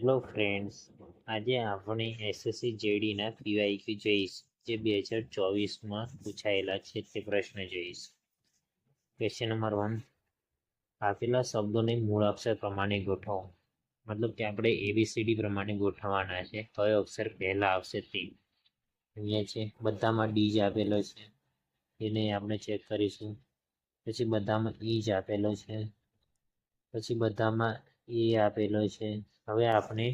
Hello friends આજે આપણે SSC જેડીના PYQ જોઈશ, જે બે હજાર ચોવીસમાં પૂછાયેલા છે તે પ્રશ્ન જોઈશ. ક્વેશ્ચન નંબર વન આપેલા શબ્દોને મૂળ અક્ષર પ્રમાણે ગોઠવો. મતલબ કે આપણે એબીસીડી પ્રમાણે ગોઠવવાના છે. કયો અક્ષર પહેલા આવશે તે. અહીંયા છે, બધામાં ડી જ આપેલો છે. એને આપણે ચેક કરીશું. પછી બધામાં ઈ જ આપેલો છે. પછી બધામાં એ આપેલો છે. હવે આપણે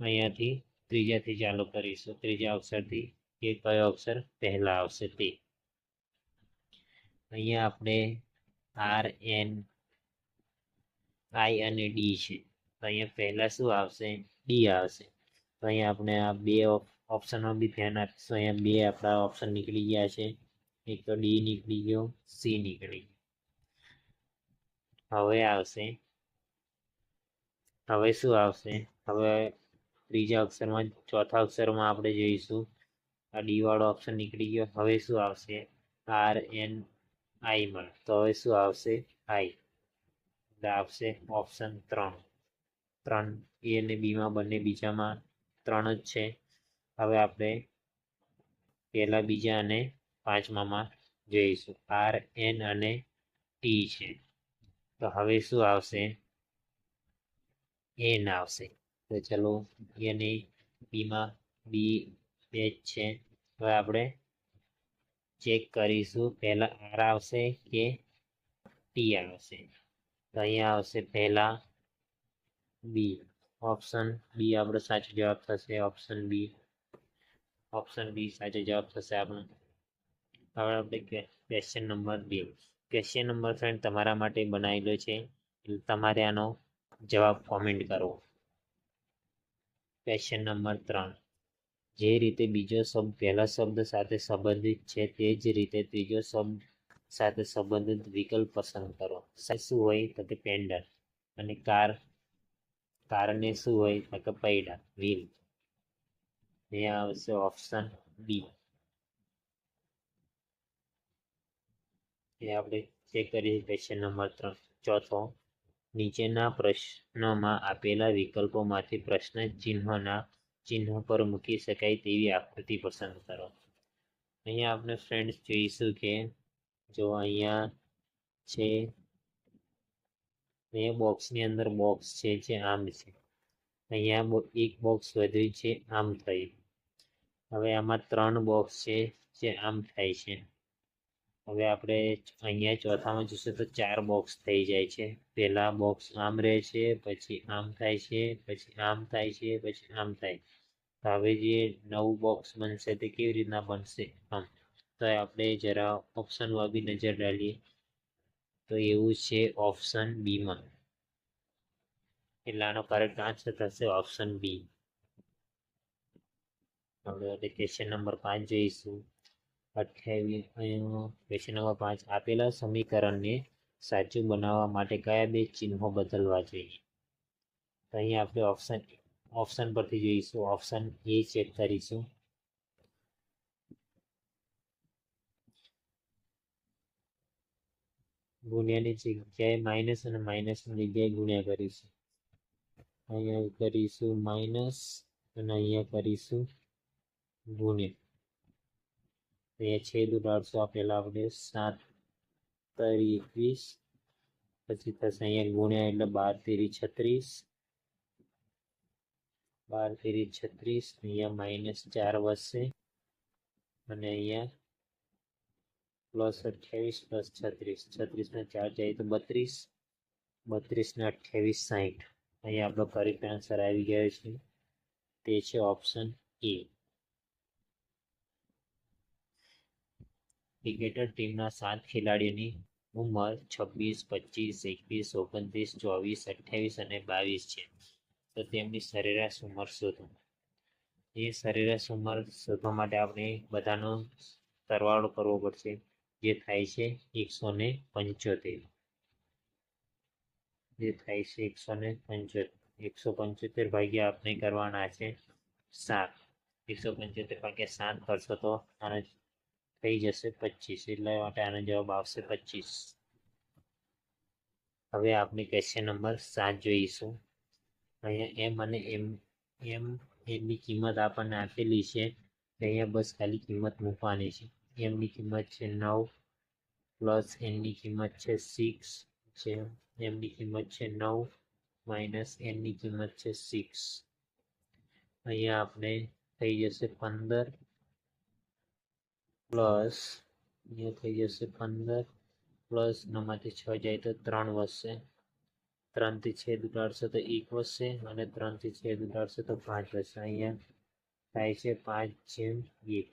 અહીંયાથી ત્રીજાથી ચાલુ કરીશું. ત્રીજા અક્ષરથી કે કયો અક્ષર પહેલા આવશે તે. અહીંયા આપણે આર, એન, આઈ અને ડી છે. અહીંયા પહેલા શું આવશે? ડી આવશે. તો અહીંયા આપણે આ બે ઓપ્શનમાં બી ધ્યાન આપીશું. અહીંયા બે આપણા ઓપ્શન નીકળી ગયા છે. એક તો ડી નીકળી ગયો, સી નીકળી ગયો. હવે આવશે હવે શું આવશે? હવે ત્રીજા અક્ષરમાં, ચોથા અક્ષરમાં આપણે જોઈશું. આ ડી વાળો ઓપ્શન નીકળી ગયો. હવે શું આવશે? આર એન આઈ માં. તો હવે શું આવશે? આઈ એટલે આવશે ઓપ્શન ત્રણ. ત્રણ એ અને બીમાં બંને બીજામાં ત્રણ જ છે. હવે આપણે પહેલા, બીજા અને પાંચમામાં જોઈશું. આર એન અને ટી છે. તો હવે શું આવશે? એન આવશે. તો ચલો એને બીમાં બી બે છે. હવે આપણે ચેક કરીશું, પહેલાં આર આવશે કે ટી આવશે? તો અહીંયા આવશે પહેલાં બી. ઓપ્શન બી આપણો સાચો જવાબ થશે, ઓપ્શન બી. ઓપ્શન બી સાચો જવાબ થશે આપણો. હવે આપણે ક્વેશ્ચન નંબર બે. ક્વેશ્ચન નંબર ફ્રેન્ડ તમારા માટે બનાવેલો છે. તમારે આનો જવાબ કોમેન્ટ કરો ક્વેશ્ચન નંબર ત્રણ. જે રીતે બીજો શબ્દ, પહેલા શબ્દ સાથે સંબંધિત છે, તે જ રીતે ત્રીજો શબ્દ સાથે સંબંધિત વિકલ્પ પસંદ કરો. શું હોય તો કે પેન્ડર અને કાર, કારને શું હોય તો કે પૈડા, વ્હીલ. અહીંયા આવશે ઓપ્શન બી એ આપણે ચેક કરીએ ક્વેશ્ચન નંબર ત્રણ. ચોથો નીચેના પ્રશ્નોમાં આપેલા વિકલ્પોમાંથી પ્રશ્ન ચિહ્નના ચિહ્ન પર મૂકી શકાય તેવી આકૃતિ પસંદ કરો. અહીંયા આપણે ફ્રેન્ડ્સ જોઈશું કે જો અહીંયા છે એ બોક્સની અંદર બોક્સ છે, જે આમ છે. અહીંયા એક બોક્સ વધ્યું છે, આમ થયું. હવે આમાં ત્રણ બોક્સ છે, જે આમ થાય છે. હવે આપણે અહીંયા ચોથામાં જોઈશું તો ચાર બોક્સ થઈ જાય છે. પહેલા બોક્સ આમ રહે છે, પછી આમ થાય છે, પછી આમ થાય છે, પછી આમ થાય. તો હવે જે નવું બોક્સ બનશે તે કેવી રીતના બનશે? આમ. તો આપણે જરા ઓપ્શનમાં બી નજર ડાલીએ. તો એવું છે ઓપ્શન બીમાં એટલે આનો કરેક્ટ આન્સર થશે ઓપ્શન બી આપણે ક્વેશ્ચન નંબર પાંચ જોઈશું. અઠ્યાવીસ ક્વેશ્ચન નંબર પાંચ. આપેલા સમીકરણને સાચું બનાવવા માટે કયા બે ચિહ્નો બદલવા જોઈએ? તો અહીંયા આપણે ઓપ્શન ઓપ્શન પરથી જોઈશું. ઓપ્શન એ ચેક કરીશું. ગુણ્યાની જગ્યાએ માઇનસ અને માઇનસની જગ્યાએ ગુણ્યા કરીશું. અહીંયા કરીશું માઇનસ અને અહીંયા કરીશું ગુણ્યા. અહીંયા છેદ ઉડાડશું આપેલા આપણે સાત તરી એકવીસ પછી થશે અહીંયા ગુણ્યા એટલે બાર તેરી છત્રીસ. બાર તેરી છત્રીસ, અહીંયા માઇનસ ચાર વધશે. અને અહીંયા પ્લસ અઠ્યાવીસ પ્લસ છત્રીસ. છત્રીસના ચાર જાય તો બત્રીસ. બત્રીસના અઠ્યાવીસ સાહીઠ અહીંયા આપણો કરેક્ટ આન્સર આવી ગયો છે. તે છે ઓપ્શન એ ક્રિકેટર ટીમના સાત ખેલાડીઓની ઉંમર છવ્વીસ, પચીસ, એકવીસ, ઓગણત્રીસ, ચોવીસ, અઠ્યાવીસ અને બાવીસ છે. તો તેમની સરેરાશ ઉંમર શોધો. એ સરેરાશ ઉંમર શોધવા માટે આપણે બધાનો સરવાળો કરવો પડશે, જે થાય છે એકસો ને પંચોતેર. જે થાય છે એકસો ને પંચોતેર. એકસો પંચોતેર ભાગ્યા આપણે કરવાના છે સાત. એકસો પંચોતેર ભાગ્યા સાત કરશો તો આનો થઈ જશે પચીસ એટલે માટે આનો જવાબ આવશે પચીસ હવે આપણે ક્વેશ્ચન નંબર સાત જોઈશું. અહીંયા એમ અને એમ એમ એમની કિંમત આપણને આપેલી છે. અહીંયા બસ ખાલી કિંમત મૂકવાની છે. એમની કિંમત છે નવ, પ્લસ એનની કિંમત છે સિક્સ છે એમની કિંમત છે નવ, માઇનસ એનની કિંમત છે સિક્સ અહીંયા આપણે થઈ જશે પંદર પ્લસ અહીંયા થઈ જશે પંદર. પ્લસ નવમાંથી છ જાય તો ત્રણ વધશે. ત્રણથી છેદ ઉડાડશે તો એક વધશે અને ત્રણથી છેદ ઉડાડશે તો પાંચ વધશે. અહીંયા થાય છે પાંચ જેમ એક.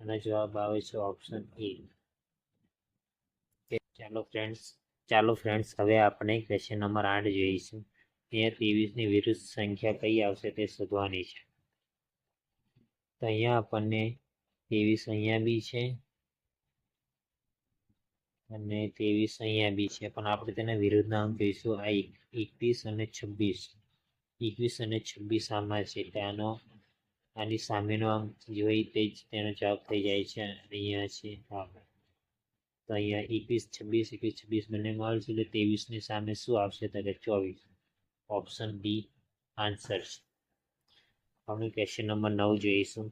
અને જવાબ આવે છે ઓપ્શન એ ચાલો ફ્રેન્ડ્સ ચાલો ફ્રેન્ડ્સ હવે આપણે ક્વેશ્ચન નંબર આઠ જોઈશું. અહીંયા ત્રેવીસની વિરુદ્ધ સંખ્યા કઈ આવશે તે શોધવાની છે. તો અહીંયા આપણને ત્રેવીસ અહીંયા બી છે. અને ત્રેવીસ અહીંયા બી છે. પણ આપણે તેના વિરુદ્ધ નામ જોઈશું આ એકવીસ અને છવ્વીસ. એકવીસ અને છવ્વીસ આમાં છે. ત્યાંનો આની સામેનો અંક જોઈ તે જ તેનો જવાબ થઈ જાય છે. અહીંયા છે. હા. તો અહીંયા એકવીસ, છવ્વીસ એકવીસ, છવ્વીસ બંને મળશે. એટલે ત્રેવીસની સામે શું આવશે? તો કે ચોવીસ. ઓપ્શન બી આન્સર છે. આપણે ક્વેશ્ચન નંબર નવ જોઈશું.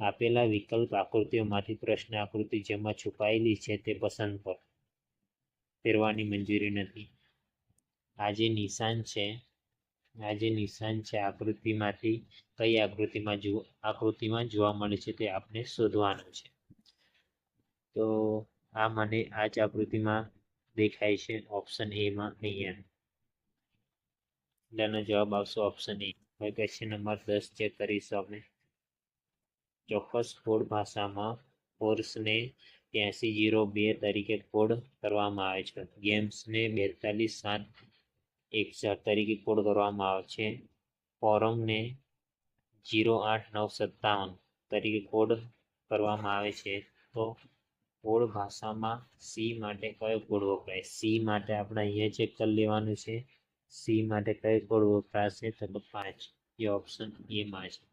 આપેલા વિકલ્પ આકૃતિઓમાંથી પ્રશ્ન આકૃતિ જેમાં છુપાયેલી છે તે પસંદ કરો ફેરવાની મંજૂરી નથી. આ જે નિશાન છે. આ જે નિશાન છે આકૃતિમાંથી કઈ આકૃતિમાં જો આકૃતિમાં જોવા મળે છે તે આપણે શોધવાનું છે. તો આ મને આ જ આકૃતિમાં દેખાય છે ઓપ્શન એમાં અહીંયા. એટલે જવાબ આવશે ઓપ્શન એ હવે ક્વેશ્ચન નંબર દસ ચેક કરીશું આપણે. ચોક્કસ કોડ ભાષામાં ફોર્સને ત્યાંસી જીરો બે તરીકે કોડ કરવામાં આવે છે. ગેમ્સને બેતાલીસ સાત એકસઠ તરીકે કોડ કરવામાં આવે છે. ફોરમને જીરો આઠ નવ સત્તાવન તરીકે કોડ કરવામાં આવે છે. તો કોડ ભાષામાં સી માટે કયો કોડ વપરાય? સી માટે આપણે અહીંયા ચેક કરી લેવાનું છે. સી માટે કયો કોડ વપરાશે? તો પાંચ. એ ઓપ્શન એમાં છે.